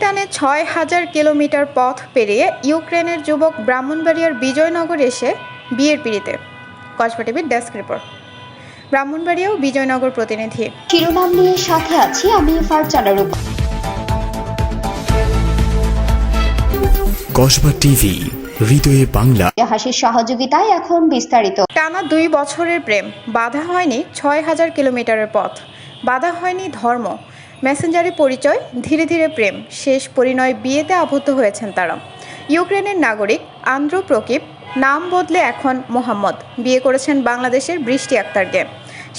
টানে ছয় হাজার কিলোমিটার পথ পেরিয়ে ইউক্রেনের যুবক ব্রাহ্মণবাড়িয়ার বিজয়নগর এসে বিয়ের পিড়িতে। কসবা টিভির ডেস্ক রিপোর্ট। ব্রাহ্মণবাড়িয়া ও বিজয়নগর প্রতিনিধি। শিরোনাম নিয়ে সাথে আছি আমি ফারজানা রূপ কসবা টিভি হৃদয়ে বাংলা। হাসির সহযোগিতায় এখন বিস্তারিত। টানা দুই বছরের প্রেম। বাধা হয়নি ছয় হাজার কিলোমিটারের পথ। বাধা হয়নি ধর্ম। মেসেঞ্জারে পরিচয়, ধীরে ধীরে প্রেম, শেষ পরিণয় বিয়েতে আবদ্ধ হয়েছেন তারা। ইউক্রেনের নাগরিক আন্দ্র প্রকিপ নাম বদলে এখন মোহাম্মদ। বিয়ে করেছেন বাংলাদেশের বৃষ্টি আক্তারকে।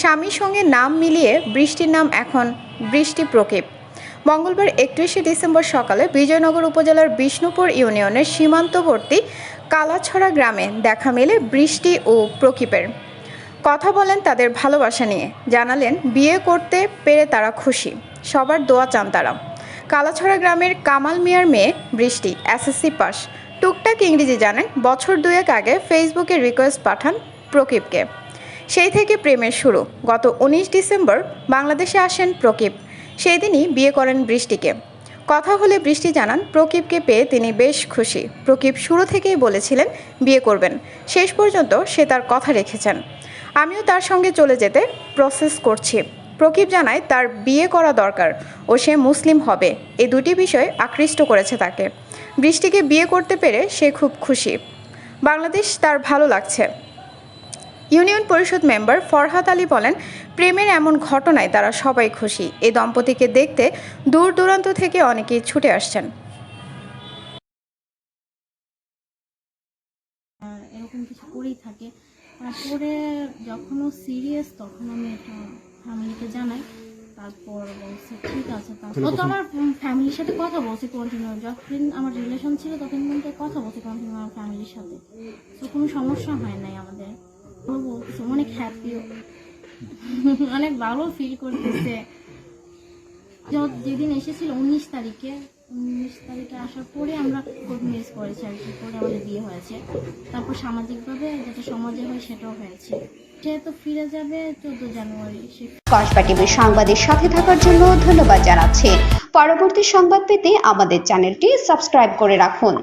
স্বামীর সঙ্গে নাম মিলিয়ে বৃষ্টির নাম এখন বৃষ্টি প্রকিপ। মঙ্গলবার একত্রিশে ডিসেম্বর সকালে বিজয়নগর উপজেলার বিষ্ণুপুর ইউনিয়নের সীমান্তবর্তী কালাছড়া গ্রামে দেখা মেলে বৃষ্টি ও প্রকিপের। কথা বলেন তাদের ভালোবাসা নিয়ে। জানালেন, বিয়ে করতে পেরে তারা খুশি। সবার দোয়া চান তারা। কালাছড়া গ্রামের কামাল মিয়ার মেয়ে বৃষ্টি, এসএসসি পাস। টুকটাক ইংরেজি জানেন, বছর দুয়েক আগে ফেসবুকে রিকোয়েস্ট পাঠান প্রকিপকে। সেই থেকে প্রেমের শুরু। গত উনিশ ডিসেম্বর বাংলাদেশে আসেন প্রকিপ। সেই দিনই বিয়ে করেন বৃষ্টিকে। কথা হলে বৃষ্টি জানান, প্রকিপকে পেয়ে তিনি বেশ খুশি। প্রকিপ শুরু থেকেই বলেছিলেন, বিয়ে করবেন। শেষ পর্যন্ত সে তার কথা রেখেছেন। আমিও তার সঙ্গে চলে যেতে প্রসেস করছি। প্রকিপ জানায় তার বিয়ে করা দরকার ও সে মুসলিম হবে। এই দুটি বিষয় আকৃষ্ট করেছে তাকে। বৃষ্টিকে বিয়ে করতে পেরে সে খুব খুশি। বাংলাদেশ তার ভালো লাগছে। ইউনিয়ন পরিষদ মেম্বার ফরহাদ আলী বলেন, প্রেমের এমন ঘটনায় তারা সবাই খুশি। এই দম্পতিকে দেখতে দূর দূরান্ত থেকে অনেকেই ছুটে আসছেন। এরকম কিছু করেই থাকে। তারপরে যখন ও সিরিয়াস তখন আমি এটা ফ্যামিলিকে জানাই। তারপর বলছে ঠিক আছে তারপর তো আমার ফ্যামিলির সাথে কথা বলছে কন্টিনিউ যখন আমার রিলেশন ছিল তখন কিন্তু কথা বলছে কন্টিনিউ আমার ফ্যামিলির সাথে। তো কোনো সমস্যা হয় নাই আমাদের। ও বলছে অনেক হ্যাপিও অনেক ভালো ফিল করতেছে। যেদিন এসেছিল উনিশ তারিখে উনিশ তারিখে আসার পরে আমরা কোর্ট মিস করেছি আর কি করে আমাদের বিয়ে হয়েছে। তারপর সামাজিকভাবে যেটা সমাজে হয় সেটাও হয়েছে। যেহেতু ফিরে যাবে চোদ্দ জানুয়ারি, সে টিভির সংবাদের সাথে থাকার জন্য ধন্যবাদ জানাচ্ছি। পরবর্তী সংবাদ পেতে আমাদের চ্যানেলটি সাবস্ক্রাইব করে রাখুন।